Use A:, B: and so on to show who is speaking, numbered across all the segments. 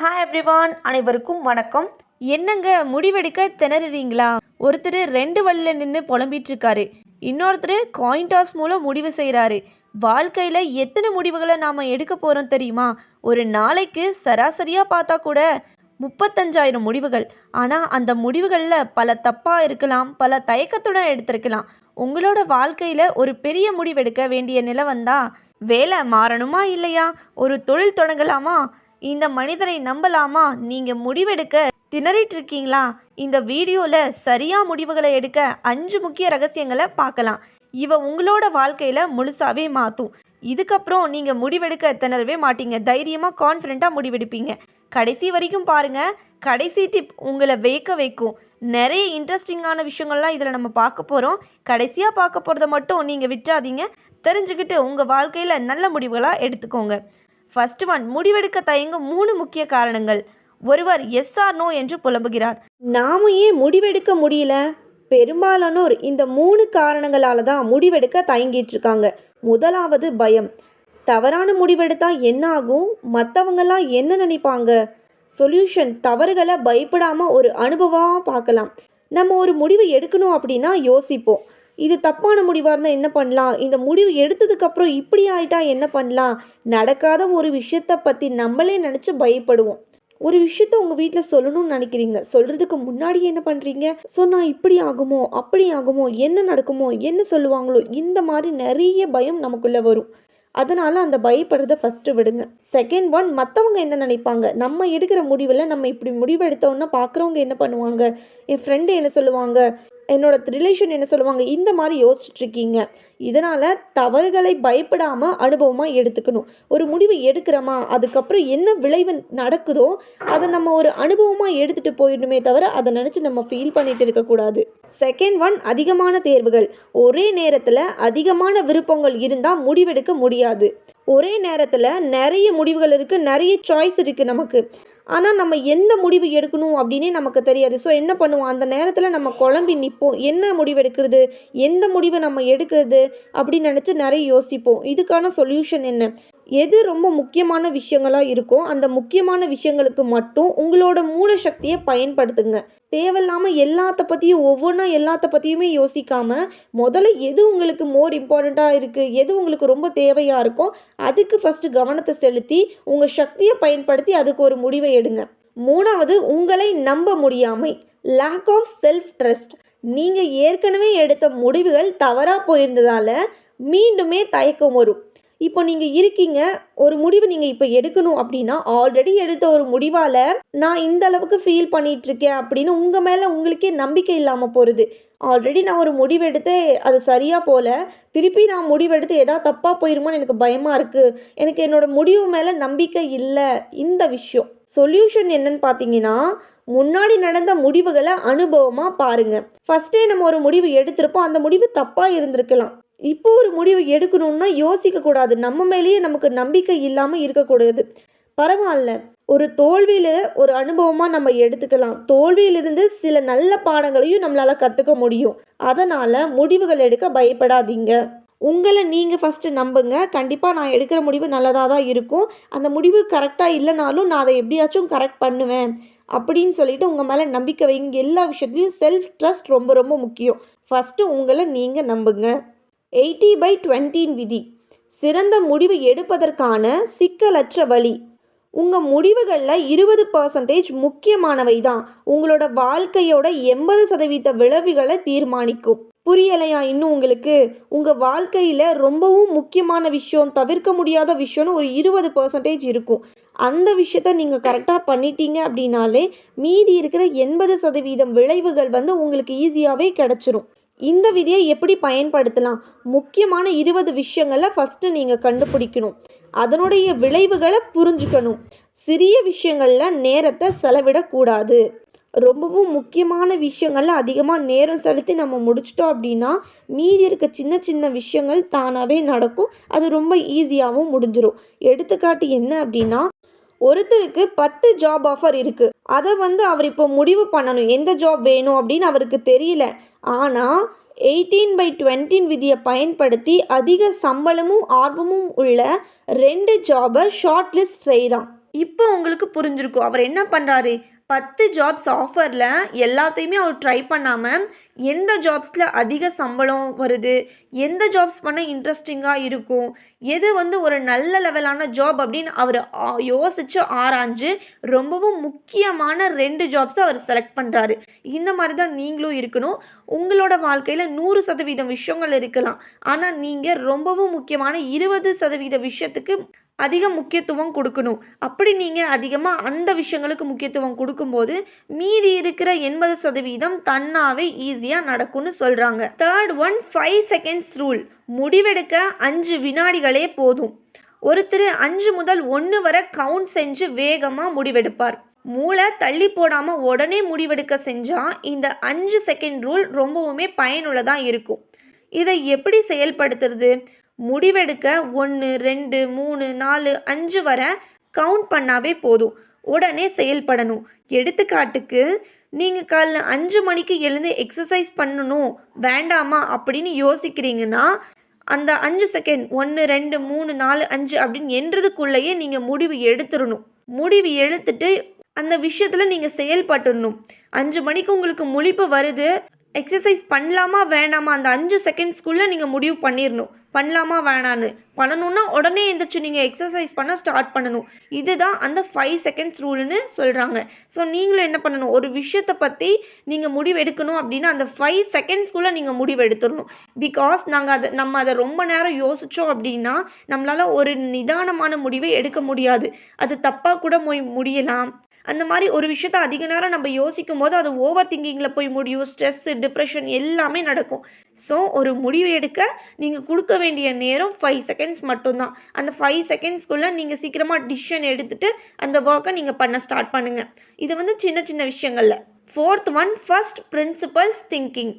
A: Hi everyone அனைவருக்கும் வணக்கம். என்னங்க முடிவெடுக்க திணறுறீங்களா? ஒருத்தர் ரெண்டு வழியில் நின்று புலம்பிட்டு இருக்காரு இன்னொருத்தர் காயின் டாஸ் மூலம் முடிவு செய்கிறாரு வாழ்க்கையில் எத்தனை முடிவுகளை நாம் எடுக்க போகிறோம் தெரியுமா? ஒரு நாளைக்கு சராசரியாக பார்த்தா கூட முப்பத்தஞ்சாயிரம் முடிவுகள். ஆனால் அந்த முடிவுகளில் பல தப்பாக இருக்கலாம் பல தயக்கத்துடன் எடுத்திருக்கலாம். உங்களோட வாழ்க்கையில் ஒரு பெரிய முடிவெடுக்க வேண்டிய நிலை வந்தால் வேலை மாறணுமா இல்லையா? ஒரு தொழில் தொடங்கலாமா? இந்த மனிதரை நம்பலாமா? நீங்கள் முடிவெடுக்க திணறிட்டு இருக்கீங்களா இந்த வீடியோவில் சரியாக முடிவுகளை எடுக்க அஞ்சு முக்கிய ரகசியங்களை பார்க்கலாம். இவ உங்களோட வாழ்க்கையில் முழுசாவே மாற்றும் இதுக்கப்புறம் நீங்கள் முடிவெடுக்க திணறவே மாட்டீங்க. தைரியமாக கான்ஃபிடெண்ட்டாக முடிவெடுப்பீங்க. கடைசி வரைக்கும் பாருங்க. கடைசி டிப் உங்களை வேக்க வைக்கும். நிறைய இன்ட்ரெஸ்டிங்கான விஷயங்கள்லாம் இதில் நம்ம பார்க்க போகிறோம் கடைசியாக பார்க்க போகிறத மட்டும் நீங்கள் விட்டுறாதீங்க. தெரிஞ்சுக்கிட்டு உங்கள் வாழ்க்கையில் நல்ல முடிவுகளாக எடுத்துக்கோங்க. ஃபர்ஸ்ட் ஒன் முடிவெடுக்க தயங்கும் மூணு முக்கிய காரணங்கள். ஒருவர் எஸ் ஆர் நோ என்று புலம்புகிறார். நாம ஏன் முடிவெடுக்க முடியல? பெரும்பாலானோர் இந்த மூணு காரணங்களால தான் முடிவெடுக்க தயங்கிட்டு இருக்காங்க. முதலாவது பயம். தவறான முடிவெடுத்தா என்ன ஆகும்? மற்றவங்கெல்லாம் என்ன நினைப்பாங்க? சொல்யூஷன் தவறுகளை பயப்படாமல் ஒரு அனுபவமாக பார்க்கலாம். நம்ம ஒரு முடிவு எடுக்கணும் அப்படின்னா யோசிப்போம். இது தப்பான முடிவாக இருந்தால் என்ன பண்ணலாம்? இந்த முடிவு எடுத்ததுக்கப்புறம் இப்படி ஆயிட்டா என்ன பண்ணலாம்? நடக்காத ஒரு விஷயத்தை பற்றி நம்மளே நினச்சி பயப்படுவோம். ஒரு விஷயத்த உங்கள் வீட்டில் சொல்லணும்னு நினைக்கிறீங்க. சொல்கிறதுக்கு முன்னாடி என்ன பண்ணுறீங்க சொன்னால் இப்படி ஆகுமோ? அப்படி ஆகுமோ? என்ன நடக்குமோ? என்ன சொல்லுவாங்களோ? இந்த மாதிரி நிறைய பயம் நமக்குள்ளே வரும். அதனால் அந்த பயப்படுறத ஃபஸ்ட்டு விடுங்க. செகண்ட் ஒன் மற்றவங்க என்ன நினைப்பாங்க? நம்ம எடுக்கிற முடிவில் நம்ம இப்படி முடிவெடுத்தோன்னா பார்க்குறவங்க என்ன பண்ணுவாங்க? என் ஃப்ரெண்டு என்ன சொல்லுவாங்க? என்னோட ரிலேஷன் என்ன சொல்லுவாங்க? இந்த மாதிரி யோசிச்சுட்ருக்கீங்க. இதனால் தவறுகளை பயப்படாமல் அனுபவமாக எடுத்துக்கணும். ஒரு முடிவு எடுக்கிறோமா? அதுக்கப்புறம் என்ன விளைவு நடக்குதோ அதை நம்ம ஒரு அனுபவமாக எடுத்துகிட்டு போயிடணுமே தவிர அதை நினச்சி நம்ம ஃபீல் பண்ணிகிட்டு இருக்கக்கூடாது. செகண்ட் ஒன் அதிகமான தேர்வுகள். ஒரே நேரத்தில் அதிகமான விருப்பங்கள் இருந்தால் முடிவெடுக்க முடியாது. ஒரே நேரத்தில் நிறைய முடிவுகள் இருக்குது நிறைய சாய்ஸ் இருக்குது நமக்கு. ஆனால் நம்ம எந்த முடிவு எடுக்கணும் அப்படின்னே நமக்கு தெரியாது. ஸோ என்ன பண்ணுவோம்? அந்த நேரத்தில் நம்ம குழம்பி நிற்போம் என்ன முடிவு எடுக்கிறது? எந்த முடிவை நம்ம எடுக்கிறது? அப்படின்னு நினச்சி நிறைய யோசிப்போம். இதுக்கான சொல்யூஷன் என்ன? எது ரொம்ப முக்கியமான விஷயங்களாக இருக்கோ அந்த முக்கியமான விஷயங்களுக்கு மட்டும் உங்களோட மூல சக்தியை பயன்படுத்துங்க. தேவையில்லாமல் எல்லாத்த பற்றியும் ஒவ்வொன்றா எல்லாத்த பற்றியுமே யோசிக்காமல் முதல்ல எது உங்களுக்கு மோர் இம்பார்ட்டண்ட்டாக இருக்குது எது உங்களுக்கு ரொம்ப தேவையாக இருக்கோ அதுக்கு ஃபஸ்ட்டு கவனத்தை செலுத்தி உங்கள் சக்தியை பயன்படுத்தி அதுக்கு ஒரு முடிவை எடுங்க. மூணாவது உங்களை நம்ப முடியாமை. லேக் ஆஃப் செல்ஃப் ட்ரஸ்ட் நீங்கள் ஏற்கனவே எடுத்த முடிவுகள் தவறாக போயிருந்ததால் மீண்டுமே தயக்கம் வரும். இப்போ நீங்கள் இருக்கீங்க ஒரு முடிவு நீங்கள் இப்போ எடுக்கணும் அப்படின்னா ஆல்ரெடி எடுத்த ஒரு முடிவால் நான் இந்த அளவுக்கு ஃபீல் பண்ணிகிட்ருக்கேன் அப்படின்னு உங்கள் மேலே உங்களுக்கே நம்பிக்கை இல்லாமல் போகிறது ஆல்ரெடி நான் ஒரு முடிவெடுத்து அது சரியாக போல திருப்பி நான் முடிவெடுத்து எதாவது தப்பாக போயிருமோன்னு எனக்கு பயமாக இருக்குது எனக்கு என்னோடய முடிவு மேலே நம்பிக்கை இல்லை இந்த விஷயம். சொல்யூஷன் என்னன்னு பார்த்தீங்கன்னா முன்னாடி நடந்த முடிவுகளை அனுபவமாக பாருங்கள் ஃபஸ்ட்டே நம்ம ஒரு முடிவு எடுத்திருப்போம் அந்த முடிவு தப்பாக இருந்திருக்கலாம். இப்போ ஒரு முடிவு எடுக்கணும்னா யோசிக்கக்கூடாது நம்ம மேலேயே நமக்கு நம்பிக்கை இல்லாமல் இருக்கக்கூடாது. பரவாயில்ல. ஒரு தோல்வியில் ஒரு அனுபவமாக நம்ம எடுத்துக்கலாம். தோல்வியிலிருந்து சில நல்ல பாடங்களையும் நம்மளால் கற்றுக்க முடியும். அதனால் முடிவுகள் எடுக்க பயப்படாதீங்க. உங்களை நீங்கள் ஃபஸ்ட்டு நம்புங்க. கண்டிப்பாக நான் எடுக்கிற முடிவு நல்லதாக தான் இருக்கும். அந்த முடிவு கரெக்டாக இல்லைனாலும் நான் அதை எப்படியாச்சும் கரெக்ட் பண்ணுவேன். அப்படின்னு சொல்லிட்டு உங்கள் மேலே நம்பிக்கை வைங்க. எல்லா விஷயத்துலையும் செல்ஃப் ட்ரஸ்ட் ரொம்ப ரொம்ப முக்கியம். ஃபஸ்ட்டு உங்களை நீங்கள் நம்புங்க. எயிட்டி பை டுவெண்ட்டின் விதி. சிறந்த முடிவு எடுப்பதற்கான சிக்கலற்ற வழி. உங்கள் முடிவுகளில் இருபது பர்சன்டேஜ் முக்கியமானவை தான். உங்களோட வாழ்க்கையோட எண்பது சதவீத விளைவுகளை தீர்மானிக்கும். புரியலையா இன்னும் உங்களுக்கு? உங்கள் வாழ்க்கையில் ரொம்பவும் முக்கியமான விஷயம் தவிர்க்க முடியாத விஷயம்னு ஒரு இருபது பர்சன்டேஜ் இருக்கும். அந்த விஷயத்த நீங்கள் கரெக்டாக பண்ணிட்டீங்க அப்படின்னாலே மீதி இருக்கிற எண்பது சதவீதம் விளைவுகள் வந்து உங்களுக்கு ஈஸியாகவே கிடச்சிரும். இந்த விதியை எப்படி பயன்படுத்தலாம்? முக்கியமான இருபது விஷயங்களை ஃபஸ்ட்டு நீங்கள் கண்டுபிடிக்கணும். அதனுடைய விளைவுகளை புரிஞ்சுக்கணும். சிறிய விஷயங்களில் நேரத்தை செலவிடக்கூடாது. ரொம்பவும் முக்கியமான விஷயங்கள்ல அதிகமாக நேரம் செலுத்தி நம்ம முடிச்சிட்டோம் அப்படின்னா மீதி இருக்க சின்ன சின்ன விஷயங்கள் தானாகவே நடக்கும். அது ரொம்ப ஈஸியாகவும் முடிஞ்சிடும் எடுத்துக்காட்டு என்ன அப்படின்னா ஒருத்தருக்கு பத்து ஜாப் ஆஃபர் இருக்குது அதை வந்து அவர் இப்போ முடிவு பண்ணணும். எந்த ஜாப் வேணும் அப்படின்னு அவருக்கு தெரியல. ஆனால் எயிட்டீன் பை டுவெண்ட்டின் விதியை பயன்படுத்தி அதிக சம்பளமும் ஆர்வமும் உள்ள ரெண்டு ஜாபை ஷார்ட் லிஸ்ட் செய்கிறான் இப்போ உங்களுக்கு புரிஞ்சிருக்கும். அவர் என்ன பண்ணுறாரு பத்து ஜாப்ஸ் ஆஃபரில் எல்லாத்தையுமே அவர் ட்ரை பண்ணாமல் எந்த ஜாப்ஸில் அதிக சம்பளம் வருது? எந்த ஜாப்ஸ் பண்ண இன்ட்ரெஸ்டிங்காக இருக்கும்? எது வந்து ஒரு நல்ல லெவலான ஜாப் அப்படின்னு அவர் யோசித்து ஆராய்ஞ்சு ரொம்பவும் முக்கியமான ரெண்டு ஜாப்ஸை அவர் செலக்ட் பண்ணுறாரு இந்த மாதிரி தான் நீங்களும் இருக்கணும். உங்களோட வாழ்க்கையில் நூறு சதவீதம் விஷயங்கள் இருக்கலாம். ஆனால் நீங்கள் ரொம்பவும் முக்கியமான இருபது சதவீத விஷயத்துக்கு அதிக முக்கியத்துவம் கொடுக்கணும். அப்படி நீங்கள் அதிகமாக அந்த விஷயங்களுக்கு முக்கியத்துவம் கொடுக்கும்போது மீதி இருக்கிற எண்பது சதவீதம் தன்னாவே ஈஸியாக நடக்கும்னு சொல்கிறாங்க third one five seconds rule முடிவெடுக்க அஞ்சு வினாடிகளே போதும். ஒருத்தர் அஞ்சு முதல் ஒன்று வரை கவுண்ட் செஞ்சு வேகமாக முடிவெடுப்பார். மூளை தள்ளி போடாமல் உடனே முடிவெடுக்க செஞ்சால் இந்த அஞ்சு செகண்ட் ரூல் ரொம்பவுமே பயனுள்ளதாக இருக்கும். இதை எப்படி செயல்படுத்துறது? முடிவெடுக்க ஒன்று ரெண்டு மூணு நாலு அஞ்சு வரை கவுண்ட் பண்ணாவே போதும். உடனே செயல்படணும். எடுத்துக்காட்டுக்கு நீங்கள் காலைல அஞ்சு மணிக்கு எழுந்து எக்ஸசைஸ் பண்ணணும். வேண்டாமா அப்படின்னு யோசிக்கிறீங்கன்னா அந்த அஞ்சு செகண்ட் ஒன்று ரெண்டு மூணு நாலு அஞ்சு அப்படின்னு என்றதுக்குள்ளேயே நீங்கள் முடிவு எடுத்துடணும். முடிவு எடுத்துட்டு அந்த விஷயத்தில் நீங்கள் செயல்பட்டுடணும். அஞ்சு மணிக்கு உங்களுக்கு முழிப்பு வருது. எக்ஸசைஸ் பண்ணலாமா வேணாமா அந்த அஞ்சு செகண்ட்ஸ்க்குள்ளே நீங்கள் முடிவு பண்ணிடணும். பண்ணலாமா வேணான்னு. பண்ணணுன்னா உடனே எழுந்திரிச்சு நீங்கள் எக்ஸசைஸ் பண்ண ஸ்டார்ட் பண்ணணும். இதுதான் அந்த ஃபைவ் செகண்ட்ஸ் ரூல்னு சொல்கிறாங்க ஸோ நீங்களும் என்ன பண்ணணும்? ஒரு விஷயத்தை பற்றி நீங்கள் முடிவு எடுக்கணும் அப்படின்னா அந்த ஃபைவ் செகண்ட்ஸ்க்குள்ளே நீங்கள் முடிவு எடுத்துடணும். பிகாஸ் நாங்கள் அதை நம்ம அதை ரொம்ப நேரம் யோசித்தோம் அப்படின்னா நம்மளால் ஒரு நிதானமான முடிவை எடுக்க முடியாது. அது தப்பாக கூட மொய் முடியலாம். அந்த மாதிரி ஒரு விஷயத்த அதிக நேரம் நம்ம யோசிக்கும் போது அது ஓவர் திங்கிங்கில் போய் முடியும். ஸ்ட்ரெஸ்ஸு டிப்ரெஷன் எல்லாமே நடக்கும். ஸோ ஒரு முடிவு எடுக்க நீங்கள் கொடுக்க வேண்டிய நேரம் ஃபைவ் செகண்ட்ஸ் மட்டும்தான். அந்த ஃபைவ் செகண்ட்ஸ்க்குள்ளே நீங்கள் சீக்கிரமாக டிசிஷன் எடுத்துகிட்டு அந்த ஒர்க்கை நீங்கள் பண்ண ஸ்டார்ட் பண்ணுங்கள் இது வந்து சின்ன சின்ன விஷயங்களில். Fourth one first principles thinking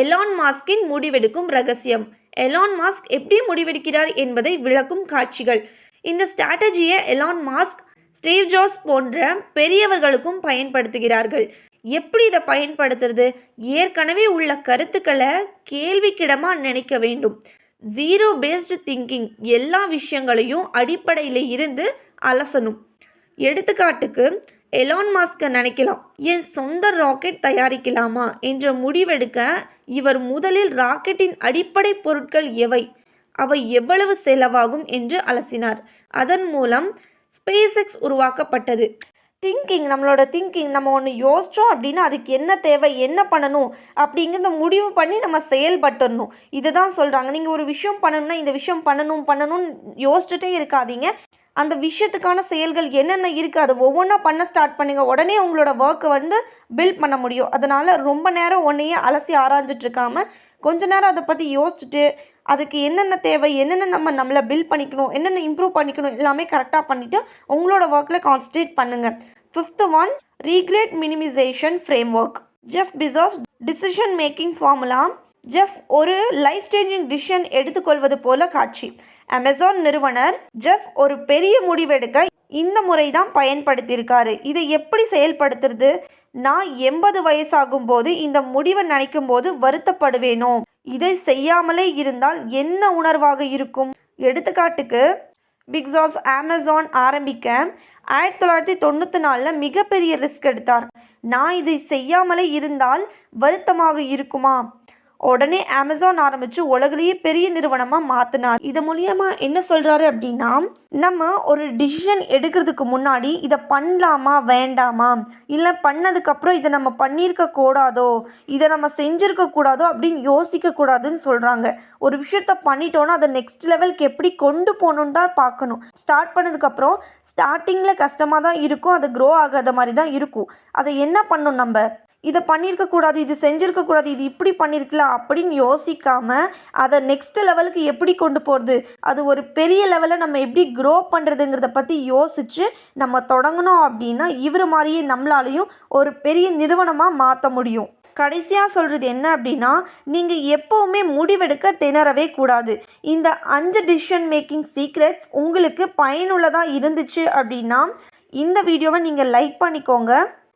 A: Elon மாஸ்கின் முடிவெடுக்கும் ரகசியம். எலான் மாஸ்க் எப்படி முடிவெடுக்கிறார் என்பதை விளக்கும் காட்சிகள். இந்த ஸ்ட்ராட்டஜியை எலான் மாஸ்க் ஸ்டீவ் ஜாஸ் போன்ற பெரியவர்களுக்கும் பயன்படுத்துகிறார்கள். எப்படி இதை பயன்படுத்துறது? ஏற்கனவே உள்ள கருத்துக்களை கேள்விக்கிடமாக நினைக்க வேண்டும். ஜீரோ பேஸ்டு திங்கிங் எல்லா விஷயங்களையும் அடிப்படையில் இருந்து அலசணும். எடுத்துக்காட்டுக்கு எலான் மாஸ்கை நினைக்கலாம். என் சொந்த ராக்கெட் தயாரிக்கலாமா? என்ற முடிவெடுக்க இவர் முதலில் ராக்கெட்டின் அடிப்படை பொருட்கள் எவை? அவை எவ்வளவு செலவாகும்? என்று அலசினார். அதன் மூலம் ஸ்பேஸ் எக்ஸ் உருவாக்கப்பட்டது. திங்கிங் நம்மளோட திங்கிங் நம்ம ஒன்று யோசித்தோம் அப்படின்னா அதுக்கு என்ன தேவை என்ன பண்ணணும் அப்படிங்கிறத முடிவு பண்ணி நம்ம செயல்பட்டுடணும் இதுதான் சொல்கிறாங்க நீங்கள் ஒரு விஷயம் பண்ணணும்னா இந்த விஷயம் பண்ணணும் பண்ணணும்னு யோசிச்சுட்டே இருக்காதீங்க. அந்த விஷயத்துக்கான செயல்கள் என்னென்ன இருக்குது அதை ஒவ்வொன்றா பண்ண ஸ்டார்ட் பண்ணுங்க. உடனே உங்களோட ஒர்க்கை வந்து பில்ட் பண்ண முடியும். அதனால் ரொம்ப நேரம் ஒன்றையே அலசி ஆராய்ஞ்சிட்டு கொஞ்ச நேரம் அதை பற்றி யோசிச்சுட்டு அதுக்கு என்னென்ன தேவை என்னென்ன நம்ம நம்மளை பில்ட் பண்ணிக்கணும் என்னென்ன இம்ப்ரூவ் பண்ணிக்கணும் எல்லாமே கரெக்டாக பண்ணிவிட்டு உங்களோட ஒர்க்கில் கான்சன்ட்ரேட் பண்ணுங்கள் fifth one regret minimization framework Jeff Bezos decision making formula Jeff ஒரு லைஃப் சேஞ்சிங் டிசிஷன் எடுத்துக்கொள்வது போல காட்சி. அமேசான் நிறுவனர் ஜெஃப் ஒரு பெரிய முடிவெடுக்க இந்த முறை தான் பயன்படுத்தியிருக்காரு. இதை எப்படி செயல்படுத்துறது? நான் எண்பது வயசாகும் போது இந்த முடிவை நினைக்கும் போது வருத்தப்படுவேனோ? இதை செய்யாமலே இருந்தால் என்ன உணர்வாக இருக்கும்? எடுத்துக்காட்டுக்கு பிக்ஸாஸ் அமேசான் ஆரம்பிக்க ஆயிரத்தி தொள்ளாயிரத்தி தொண்ணூற்றி நாலில் மிகப்பெரிய ரிஸ்க் எடுத்தார். நான் இதை செய்யாமலே இருந்தால் வருத்தமாக இருக்குமா? உடனே அமேசான் ஆரம்பித்து உலகிலேயே பெரிய நிறுவனமாக மாற்றினார் இது மூலியமாக என்ன சொல்கிறாரு அப்படின்னா நம்ம ஒரு டிசிஷன் எடுக்கிறதுக்கு முன்னாடி இதை பண்ணலாமா வேண்டாமா? இல்லை பண்ணதுக்கப்புறம் இதை நம்ம பண்ணியிருக்க கூடாதோ இதை நம்ம செஞ்சுருக்க கூடாதோ அப்படின்னு யோசிக்க கூடாதுன்னு சொல்கிறாங்க ஒரு விஷயத்த பண்ணிட்டோன்னா அதை நெக்ஸ்ட் லெவலுக்கு எப்படி கொண்டு போகணுன்னு தான் பார்க்கணும். ஸ்டார்ட் பண்ணதுக்கப்புறம் ஸ்டார்டிங்கில் கஷ்டமாக தான் இருக்கும் அது க்ரோ ஆகாத மாதிரி தான் இருக்கும். அதை என்ன பண்ணணும் நம்ம? இதை பண்ணியிருக்க கூடாது இது செஞ்சுருக்க கூடாது இது இப்படி பண்ணியிருக்கலாம் அப்படின்னு யோசிக்காம அதை நெக்ஸ்ட் லெவலுக்கு எப்படி கொண்டு போகிறது அது ஒரு பெரிய லெவலில் நம்ம எப்படி க்ரோ பண்ணுறதுங்கிறத பற்றி யோசித்து நம்ம தொடங்கினோம் அப்படின்னா இவர் மாதிரியே நம்மளாலையும் ஒரு பெரிய நிறுவனமாக மாற்ற முடியும். கடைசியாக சொல்கிறது என்ன அப்படின்னா நீங்கள் எப்போவுமே முடிவெடுக்க திணறவே கூடாது. இந்த அஞ்சு டிசிஷன் மேக்கிங் சீக்ரெட்ஸ் உங்களுக்கு பயனுள்ளதாக இருந்துச்சு அப்படின்னா இந்த வீடியோவை நீங்கள் லைக் பண்ணிக்கோங்க.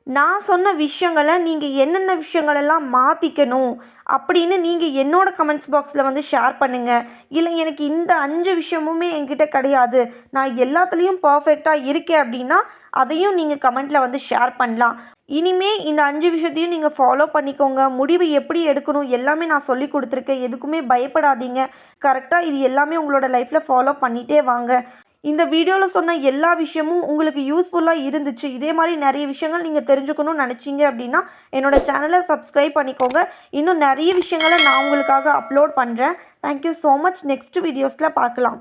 A: நான் சொன்ன விஷயங்களை நீங்கள் என்னென்ன விஷயங்களெல்லாம் மாற்றிக்கணும் அப்படின்னு நீங்கள் என்னோட கமெண்ட்ஸ் பாக்ஸில் வந்து ஷேர் பண்ணுங்கள் இல்லை எனக்கு இந்த அஞ்சு விஷயமுமே என்கிட்ட கிடையாது. நான் எல்லாத்துலேயும் பர்ஃபெக்டாக இருக்கேன் அப்படின்னா அதையும் நீங்கள் கமெண்ட்டில் வந்து ஷேர் பண்ணலாம். இனிமே இந்த அஞ்சு விஷயத்தையும் நீங்கள் ஃபாலோ பண்ணிக்கோங்க. முடிவு எப்படி எடுக்கணும் எல்லாமே நான் சொல்லி கொடுத்துருக்கேன். எதுக்குமே பயப்படாதீங்க. கரெக்டாக இது எல்லாமே உங்களோட லைஃப்பில் ஃபாலோ பண்ணிகிட்டே வாங்க. இந்த வீடியோவில் சொன்ன எல்லா விஷயமும் உங்களுக்கு யூஸ்ஃபுல்லாக இருந்துச்சு. இதே மாதிரி நிறைய விஷயங்கள் நீங்கள் தெரிஞ்சுக்கணும்னு நினச்சிங்க அப்படின்னா என்னோட சேனலை சப்ஸ்கிரைப் பண்ணிக்கோங்க. இன்னும் நிறைய விஷயங்களை நான் உங்களுக்காக அப்லோட் பண்ணுறேன் தேங்க்யூ ஸோ மச் நெக்ஸ்ட் வீடியோஸில் பார்க்கலாம்.